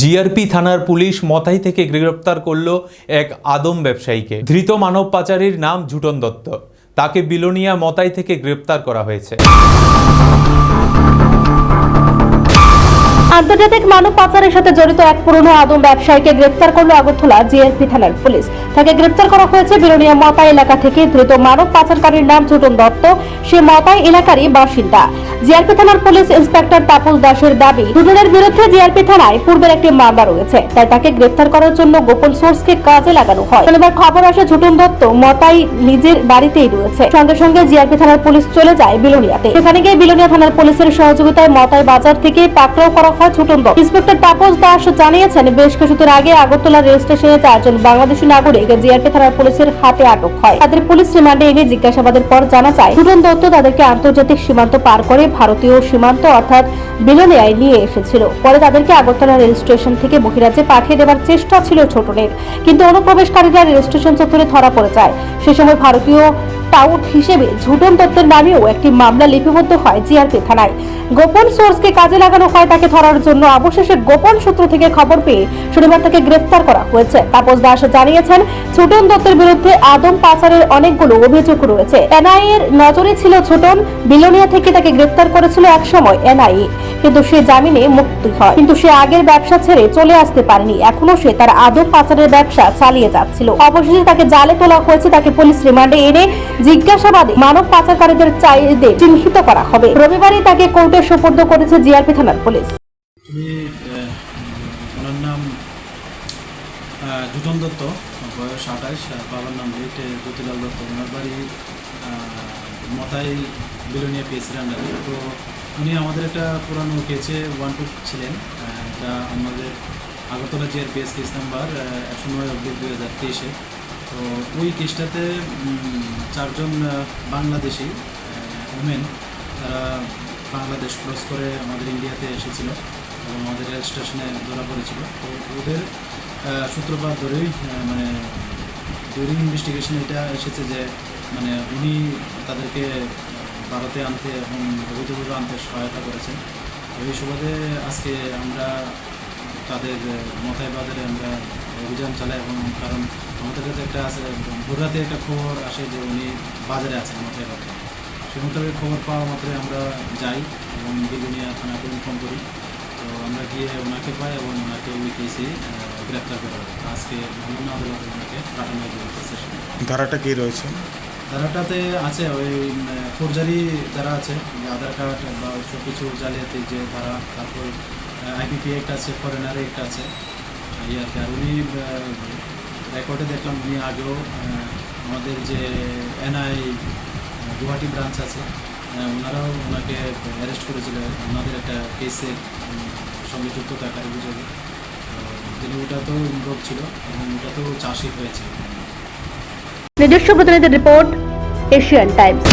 GRP থানার police মতাই থেকে গ্রেপ্তার করল এক আদম ব্যবসায়ীকে। ধৃত মানব পাচারীর নাম ঝুটন দত্ত। তাকে বিলোনিয়া মতাই থেকে গ্রেপ্তার করা হয়েছে। আন্তর্জাতিক মানব পাচারের সাথে জড়িত এক পুরনো আদম ব্যবসায়ীকে গ্রেপ্তার করল আগরতলা জিএসপি থানার পুলিশ। তাকে গ্রেপ্তার করা হয়েছে বিরোনিয়া মতাই এলাকা থেকে। ধৃত মানব পাচারকারীর নাম ছোটন দত্ত। সে মতাই এলাকারই বাসিন্দা। জিআরপি থানার পুলিশ ইন্সপেক্টর তাপস দাসের দাবি, দুজনের বিরুদ্ধে জিআরপি থানায় পূর্বের একটি মামলা রয়েছে। তাই তাকে গ্রেপ্তার করার জন্য গোপন সোর্সকে কাজে লাগানো হয়। শনিবার খবর আসে ছোটন দত্ত মতাই নিজের বাড়িতেই রয়েছে। সঙ্গে সঙ্গে জিআরপি থানার পুলিশ চলে যায় বিলোনিয়াতে। সেখানে গিয়ে বিলোনিয়া থানার পুলিশের সহযোগিতায় মতাই বাজার থেকে পাকড়াও করা হয়। ছোটন দত্ত ইন্সপেক্টর তাপস দাস জানিয়েছেন, বেশ কিছুদিন আগে আগরতলা রেল স্টেশনে চারজন বাংলাদেশি নাগরিক জিআরপি থানার পুলিশের হাতে আটক হয়। তাদের পুলিশ রিমান্ডে এনে জিজ্ঞাসাবাদের পর জানা যায় ছোটন দত্ত তাদেরকে আন্তর্জাতিক সীমান্ত পার করে ভারতীয় সীমান্ত অর্থাৎ বিলোনিয়ায় নিয়ে এসেছিল। পরে তাদেরকে আগরতলা রেল স্টেশন থেকে বহিরাজ্যে পাঠিয়ে দেওয়ার চেষ্টা ছিল ছোটনের। কিন্তু অনুপ্রবেশকারীরা রেল স্টেশন চত্বরে ধরা পড়ে যায়। সে সময় ভারতীয় টাউট হিসেবে ঝুটন দত্তের নামেও একটি মামলা লিপিবদ্ধ হয় জিআরপি থানায়। গোপন সোর্সকে কাজে লাগানো হয় তাকে ধরার জন্য অবশেষে গোপন সূত্র থেকে খবর পেয়ে শনিবার তাকে গ্রেফতার করা হয়েছে। তাপস দাস জানিয়েছেন, ছোটন দত্তের বিরুদ্ধে আদম পাচারের অনেকগুলো অভিযোগ রয়েছে। এনআইএ এর নজরে ছিল ছোটন, বিলোনিয়া থেকে তাকে গ্রেফতার করেছিল একসময় এনআইএ। কিন্তু সে জামিনে মুক্তি হয়। কিন্তু সে আগের ব্যবসা ছেড়ে চলে আসতে পারেনি। এখনও সে তার আদম পাচারের ব্যবসা চালিয়ে যাচ্ছিল। অবশেষে তাকে জালে তোলা হয়েছে, তাকে পুলিশ রিমান্ডে এনে জিজ্ঞাসাবাদে মানব পাচারকারীদের চাইতে চিহ্নিত করা হবে। রবিবারই তাকে কোর্টে সোপর্দ করেছে জিআরপি থানার পুলিশ। আমি ওনার নাম জুটন দত্ত, বয়স আর বাবার নাম রেট জ্যোতিলাল দত্ত। ওনার বাড়ি মতাই বিলোনিয়া পিএসির আন্ডারে তো উনি আমাদের একটা পুরানো কেসে ওয়ান টু ছিলেন। যা আমাদের আগরতলা জিআরপিএস কেস নাম্বার একশো নয় অব্দি দুই হাজার তেইশে। তো ওই কেসটাতে চারজন বাংলাদেশি ওমেন তারা বাংলাদেশ ক্রস করে আমাদের ইন্ডিয়াতে এসেছিল। আমাদের রেল স্টেশনে ধরা পড়েছিল। তো ওদের সূত্রপাত ধরেই মানে ডিউরিং ইনভেস্টিগেশন এটা এসেছে যে মানে উনি তাদেরকে ভারতে আনতে এবং অবৈধভাবে আনতে সহায়তা করেছেন। এই সুবাদে আজকে আমরা তাদের মতায় বাজারে আমরা অভিযান চালাই এবং কারণ আমাদের কাছে একটা আছে, ভোররাতে একটা খবর আসে যে উনি বাজারে আছেন মতায় বাজারে সে মোতাবেক খবর পাওয়া মাত্রই আমরা যাই এবং বেগুনিয়া থানাকে ইনফর্ম করি। তো আমরা গিয়ে ওনাকে পাই এবং ওনাকে ওই কেসে গ্রেপ্তার করা হয় আজকে বিভিন্ন আদালতে ওনাকে পাঠানো হয়েছে ধারাটা কি রয়েছে? ধারাটাতে আছে ওই ফৌরজারি যারা আছে আধার কার্ড বা সব কিছু জালিয়াতি যে ধারা তারপর আইপিপি একটা আছে ফরেনার একটা আছে এই আর কি। আর উনি রেকর্ডে দেখলাম উনি আগেও আমাদের যে এনআই গুয়াহাটি ব্রাঞ্চ আছে ওনারাও ওনাকে অ্যারেস্ট করেছিল। ওনাদের একটা কেসের সঙ্গে যুক্ত থাকার অভিযোগে। তিনি ওটা তো ইনভলভ ছিল এবং ওটা তো চাষি হয়েছে। নিজস্ব প্রতিনিধি রিপোর্ট এশিয়ান টাইমস